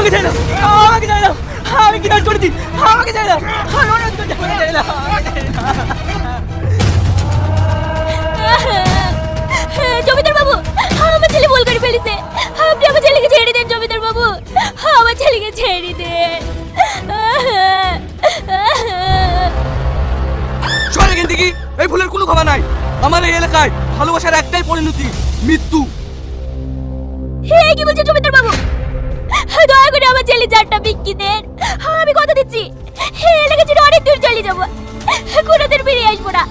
আমাকে ছেড়ে দাও আমাকে ছেড়ে দাও আমি কি কাজ করেছি আমাকে ছেড়ে দাও আমি ছেড়ে দাও দাও। জমিদার বাবু আমার ছেলে ভুল করে ফেলেছে আপনি আমার ছেলেকে ছেড়ে দেন জমিদার বাবু আমার ছেলেকে ছেড়ে দেন সর এখান থেকে এই ভুলের কোনো ক্ষমা নাই আমার এই এলাকায় ভালোবাসার একটাই পরিণতি মৃত্যু হে কি বলছেন জমিদার চারটা বিক্রি দেন আমি কথা দিচ্ছি। হে এলাকা ছেড়ে অনেক দূর চলে যাব। কোনোদিন ফিরে আসব না।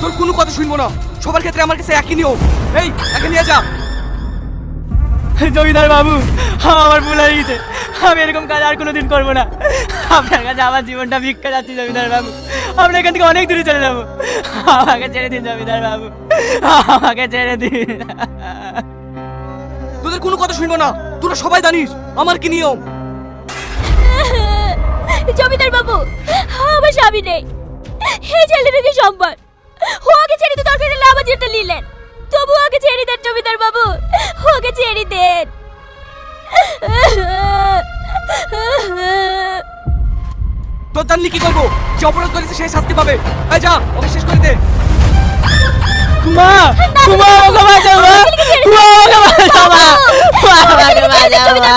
তোর কোনো কথা শুনব না। সবার ক্ষেত্রে আমার কাছে একই নিয়ম। এই, একে নিয়ে যা। জমিদার বাবু আমার ভুল হয়ে গেছে। আমি এরকম কাজ আর কোনোদিন করব না। আপনার কাছে আমার জীবনটা ভিক্ষা যাচ্ছি জমিদার বাবু। আমরা এখান থেকে অনেক দূরে চলে যাব। আমাকে ছেড়ে দিন জমিদার বাবু। আমাকে ছেড়ে দিন। তোদের কোনো কথা শুনব না। তোরা সবাই জানিস আমার কি নিয়ম। জমিদার বাবু আমার স্বামী নেই। এই ছেলেটা কি সম্মান। ওকে ছেড়ে দিতে দরকার হলে আমার যেটা নিলেন। তবু ওকে ছেড়ে দেন জমিদার বাবু। দেন তোর জানলি কি করব? যে অপরাধ করেছে সে শাস্তি পাবে। এই যা ওকে শেষ করে দে। মা মা ওকে বাঁচাও মা। মা। ওকে বাঁচাও মা। মা ওকে বাঁচাও মা।